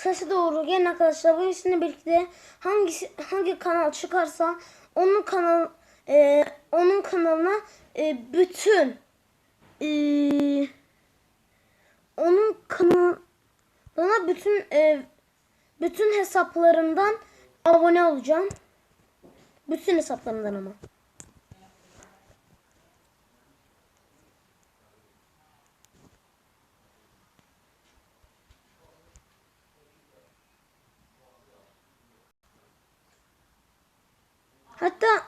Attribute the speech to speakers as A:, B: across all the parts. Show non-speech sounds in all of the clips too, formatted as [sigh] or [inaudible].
A: sesi doğru gelin arkadaşlar. Bu sizinle birlikte hangisi hangi kanal çıkarsa onun kanal e, onun kanalına e, bütün e, onun kanalına bütün e, bütün hesaplarından abone olacağım. Bütün hesaplarından ama. Hatta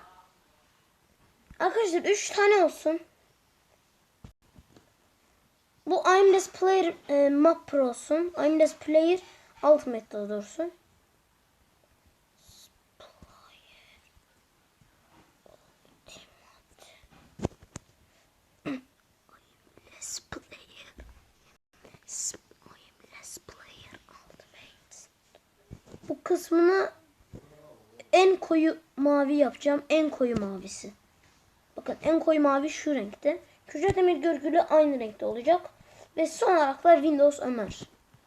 A: arkadaşlar 3 tane olsun. Bu Aimless Player e, Map Pro olsun. Aimless Player Ultimate Ultimate. Bu kısmını en koyu mavi yapacağım. En koyu mavisi. Bakın en koyu mavi şu renkte. Kürşat Emir Görgülü aynı renkte olacak. Ve son olarak da Windows Ömer.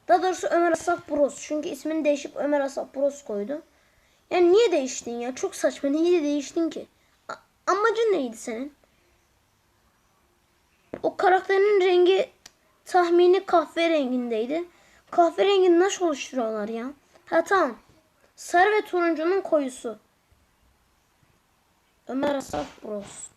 A: Daha doğrusu Ömer Asaf Bros. Çünkü ismini değişip Ömer Asaf Bros koydu. Yani niye değiştin ya? Çok saçma. Niye değiştin ki? A- amacın neydi senin? O karakterin rengi tahmini kahverengindeydi. Kahverengini nasıl oluşturuyorlar ya? Ha tamam. Sarı ve turuncunun koyusu. Ömer Asaf Bros.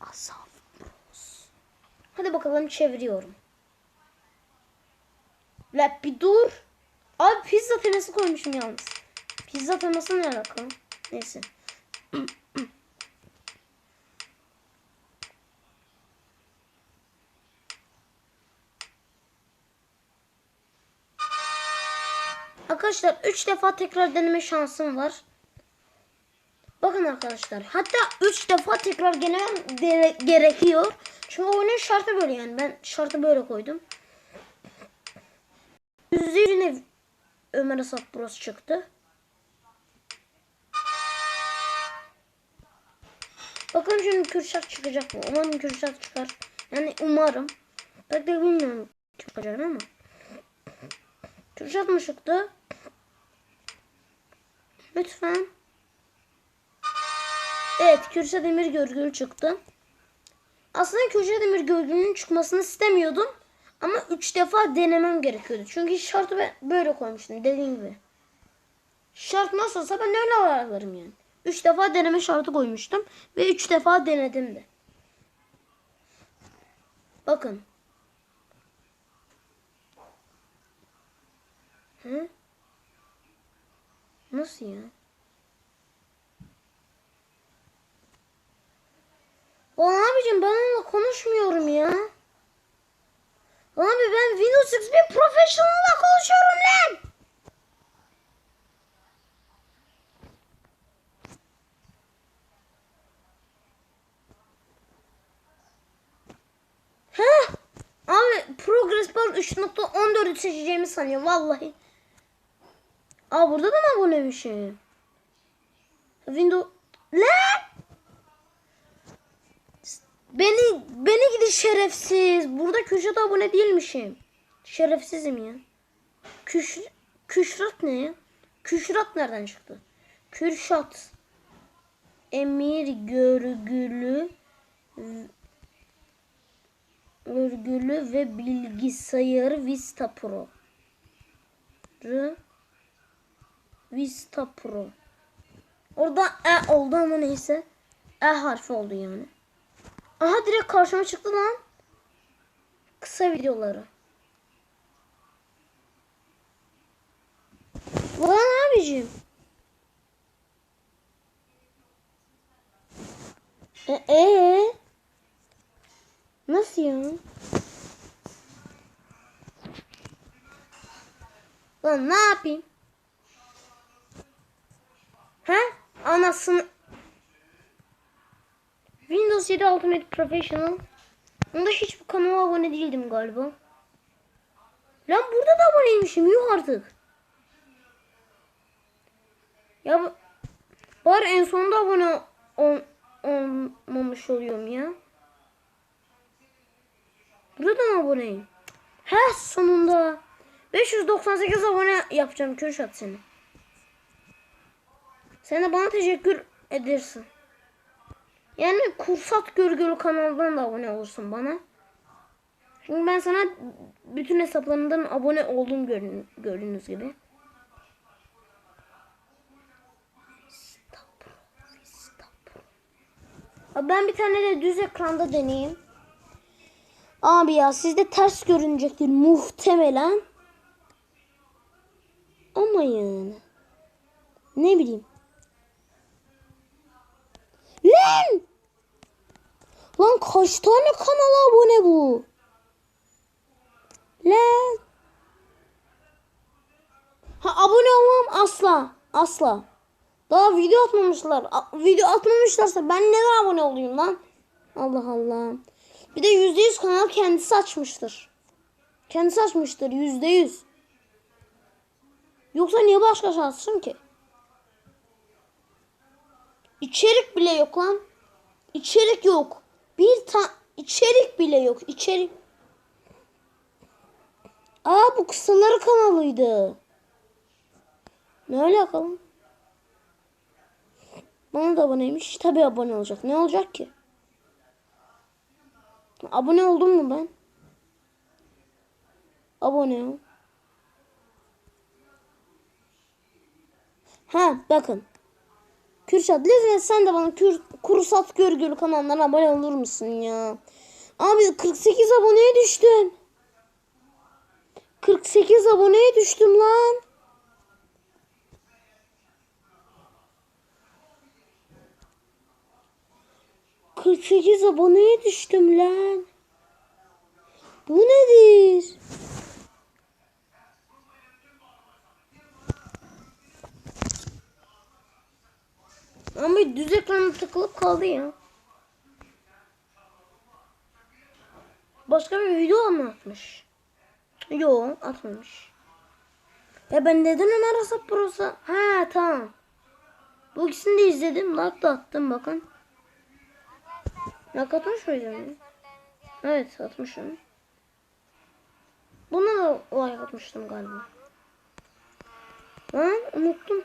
A: Asaf Bros. Hadi bakalım çeviriyorum. La bir dur. Abi pizza teması koymuşum yalnız. Pizza teması ne alakalı? Neyse. [clears throat] Arkadaşlar 3 defa tekrar deneme şansım var. Bakın arkadaşlar. Hatta 3 defa tekrar denemem gere- gerekiyor. Çünkü oyunun şartı böyle yani. Ben şartı böyle koydum. Yüzüne Ömer Asaf Bros çıktı. Bakalım şimdi Kürşat çıkacak mı? Umarım Kürşat çıkar. Yani umarım. Pek de bilmiyorum çıkacak ama. Kürşat mı çıktı? Lütfen. Evet Kürşat Emir Görgül çıktı. Aslında Kürşat Emir Görgül'ün çıkmasını istemiyordum. Ama 3 defa denemem gerekiyordu. Çünkü şartı ben böyle koymuştum dediğim gibi. Şart nasılsa ben öyle ayarlarım yani. 3 defa deneme şartı koymuştum. Ve 3 defa denedim de. Bakın. Hı? Nasıl ya? Lan abicim ben onunla konuşmuyorum ya. Abi ben Windows XP Professional'la konuşuyorum lan. Heh. Abi Progress Bar 3.14'ü seçeceğimi sanıyor vallahi. Aa burada da mı abonemişim? Windows... Lan! Beni beni gidi şerefsiz. Burada Kürşat abone değilmişim. Şerefsizim ya. Küş, Küşrat ne ya? Küşrat nereden çıktı? Kürşat. Emir Görgülü Görgülü ve bilgisayar Vista Pro. R Vista Pro. Orada E oldu ama neyse. E harfi oldu yani. Aha direkt karşıma çıktı lan. Kısa videoları. Lan abicim. E, ee? Nasıl ya? Lan ne yapayım? Ha? Anasını Windows 7 Ultimate Professional. Onda hiç bu kanala abone değildim galiba. Lan burada da aboneymişim. Yuh artık. Ya Bari en sonunda abone ol, olmamış oluyorum ya. Buradan aboneyim. He sonunda. 598 abone yapacağım Kürşat seni. Sen de bana teşekkür edersin. Yani Kursat Görgülü kanalından da abone olursun bana. Şimdi ben sana bütün hesaplarından abone oldum görün, gördüğünüz gibi. Estağfurullah, estağfurullah. Abi Ben bir tane de düz ekranda deneyeyim. Abi ya sizde ters görünecektir muhtemelen. Ama yani. Ne bileyim. Lan! Lan kaç tane kanala abone bu? Lan! Ha abone olmam asla. Asla. Daha video atmamışlar. A- video atmamışlarsa ben neden abone olayım lan? Allah Allah. Bir de yüzde yüz kanal kendisi açmıştır. Kendisi açmıştır yüzde yüz. Yoksa niye başkası açsın ki? İçerik bile yok lan. İçerik yok. Bir ta içerik bile yok. İçerik. Aa bu kısaları kanalıydı. Ne alakalı? Bana da aboneymiş. Tabii abone olacak. Ne olacak ki? Abone oldum mu ben? Abone ol. Ha bakın. Kürşat lütfen sen de bana Kür, Kursat Görgülü kanalına abone olur musun ya? Abi 48 aboneye düştüm. 48 aboneye düştüm lan. Kırk sekiz aboneye düştüm lan. Bu nedir? Düz ekrana takılıp kaldı ya. Başka bir video mu atmış? Yo atmamış. Ya ben neden Ömer Asap Pro'sa? Ha tamam. Bu ikisini de izledim. Like da attım bakın. Like atmış mıydım? Evet atmışım. Buna da like atmıştım galiba. Lan unuttum.